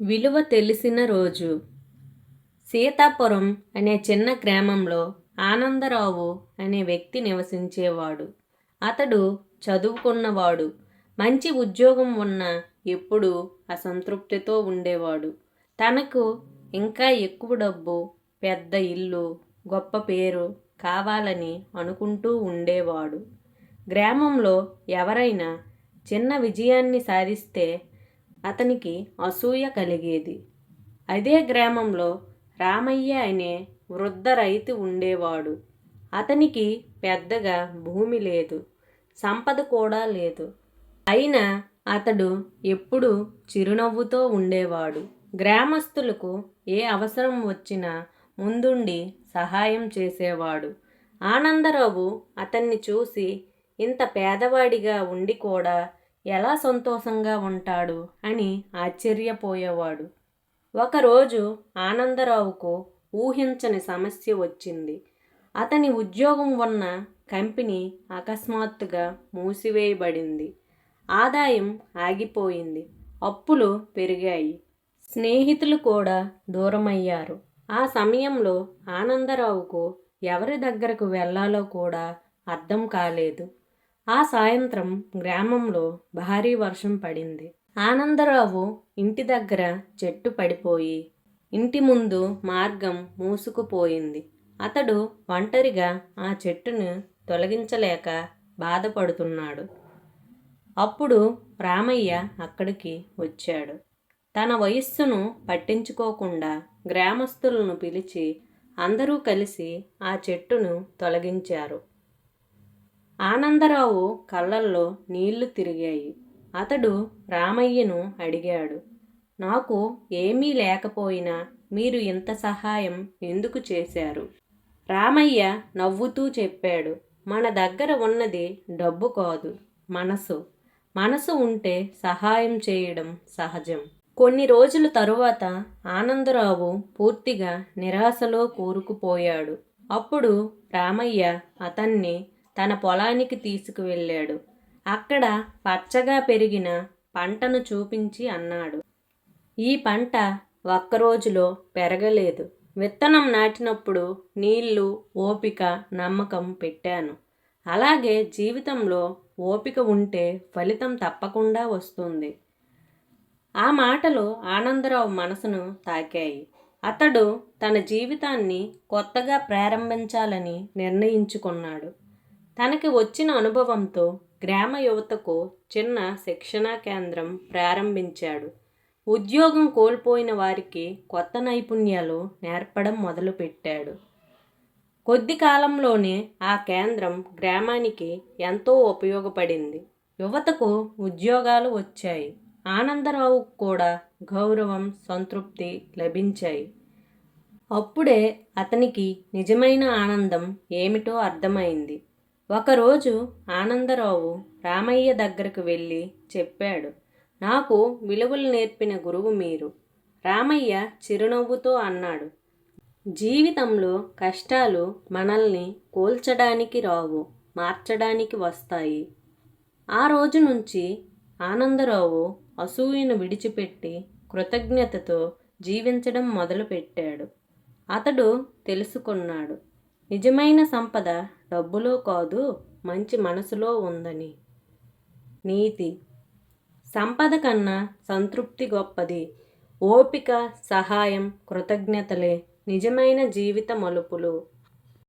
విలువ తెలిసిన రోజు. సీతాపురం అనే చిన్న గ్రామంలో ఆనందరావు అనే వ్యక్తి నివసించేవాడు. అతడు చదువుకున్నవాడు. మంచి ఉద్యోగం ఉన్న ఎప్పుడూ అసంతృప్తితో ఉండేవాడు. తనకు ఇంకా ఎక్కువ డబ్బు పెద్ద ఇల్లు గొప్ప పేరు కావాలని అనుకుంటూ ఉండేవాడు. గ్రామంలో ఎవరైనా చిన్న విజయాన్ని సాధిస్తే అతనికి అసూయ కలిగేది. అదే గ్రామంలో రామయ్య అనే వృద్ధ రైతు ఉండేవాడు. అతనికి పెద్దగా భూమి లేదు సంపద కూడా లేదు. అయినా అతడు ఎప్పుడూ చిరునవ్వుతో ఉండేవాడు. గ్రామస్తులకు ఏ అవసరం వచ్చినా ముందుండి సహాయం చేసేవాడు. ఆనందరావు అతన్ని చూసి ఇంత పేదవాడిగా ఉండి కూడా ఎలా సంతోషంగా ఉంటాడు అని ఆశ్చర్యపోయేవాడు. ఒకరోజు ఆనందరావుకు ఊహించని సమస్య వచ్చింది. అతని ఉద్యోగం ఉన్న కంపెనీ అకస్మాత్తుగా మూసివేయబడింది. ఆదాయం ఆగిపోయింది. అప్పులు పెరిగాయి. స్నేహితులు కూడా దూరమయ్యారు. ఆ సమయంలో ఆనందరావుకు ఎవరి దగ్గరకు వెళ్ళాలో కూడా అర్థం కాలేదు. ఆ సాయంత్రం గ్రామంలో భారీ వర్షం పడింది. ఆనందరావు ఇంటి దగ్గర చెట్టు పడిపోయి ఇంటి ముందు మార్గం మూసుకుపోయింది. అతడు ఒంటరిగా ఆ చెట్టును తొలగించలేక బాధపడుతున్నాడు. అప్పుడు రామయ్య అక్కడికి వచ్చాడు. తన వయస్సును పట్టించుకోకుండా గ్రామస్తులను పిలిచి అందరూ కలిసి ఆ చెట్టును తొలగించారు. ఆనందరావు కళ్ళల్లో నీళ్ళు తిరిగాయి. అతడు రామయ్యను అడిగాడు నాకు ఏమీ లేకపోయినా మీరు ఇంత సహాయం ఎందుకు చేశారు? రామయ్య నవ్వుతూ చెప్పాడు మన దగ్గర ఉన్నది డబ్బు కాదు మనసు. మనసు ఉంటే సహాయం చేయడం సహజం. కొన్ని రోజుల తరువాత ఆనందరావు పూర్తిగా నిరాశలో కూరుకుపోయాడు. అప్పుడు రామయ్య అతన్ని తన పొలానికి తీసుకువెళ్ళాడు. అక్కడ పచ్చగా పెరిగిన పంటను చూపించి అన్నాడు. ఈ పంట ఒక్క రోజులో పెరగలేదు. విత్తనం నాటినప్పుడు నీళ్ళు ఓపిక నమ్మకం పెట్టాను. అలాగే జీవితంలో ఓపిక ఉంటే ఫలితం తప్పకుండా వస్తుంది. ఆ మాటలు ఆనందరావు మనసును తాకాయి. అతడు తన జీవితాన్ని కొత్తగా ప్రారంభించాలని నిర్ణయించుకున్నాడు. తనకి వచ్చిన అనుభవంతో గ్రామ యువతకు చిన్న శిక్షణా కేంద్రం ప్రారంభించాడు. ఉద్యోగం కోల్పోయిన వారికి కొత్త నైపుణ్యాలు నేర్పడం మొదలుపెట్టాడు. కొద్ది కాలంలోనే ఆ కేంద్రం గ్రామానికి ఎంతో ఉపయోగపడింది. యువతకు ఉద్యోగాలు వచ్చాయి. ఆనందరావు కూడా గౌరవం సంతృప్తి లభించాయి. అప్పుడే అతనికి నిజమైన ఆనందం ఏమిటో అర్థమైంది. ఒకరోజు ఆనందరావు రామయ్య దగ్గరకు వెళ్ళి చెప్పాడు నాకు విలువలు నేర్పిన గురువు మీరు రామయ్య చిరునవ్వుతో అన్నాడు జీవితంలో కష్టాలు మనల్ని కోల్చడానికి రావు మార్చడానికి వస్తాయి ఆ రోజు నుంచి ఆనందరావు అసూయను విడిచిపెట్టి కృతజ్ఞతతో జీవించడం మొదలుపెట్టాడు. అతడు తెలుసుకున్నాడు నిజమైన సంపద డబ్బులో కాదు మంచి మనసులో ఉందని. నీతి. సంపద కన్నా సంతృప్తి గొప్పది. ఓపిక సహాయం కృతజ్ఞతలే నిజమైన జీవిత మలుపులు.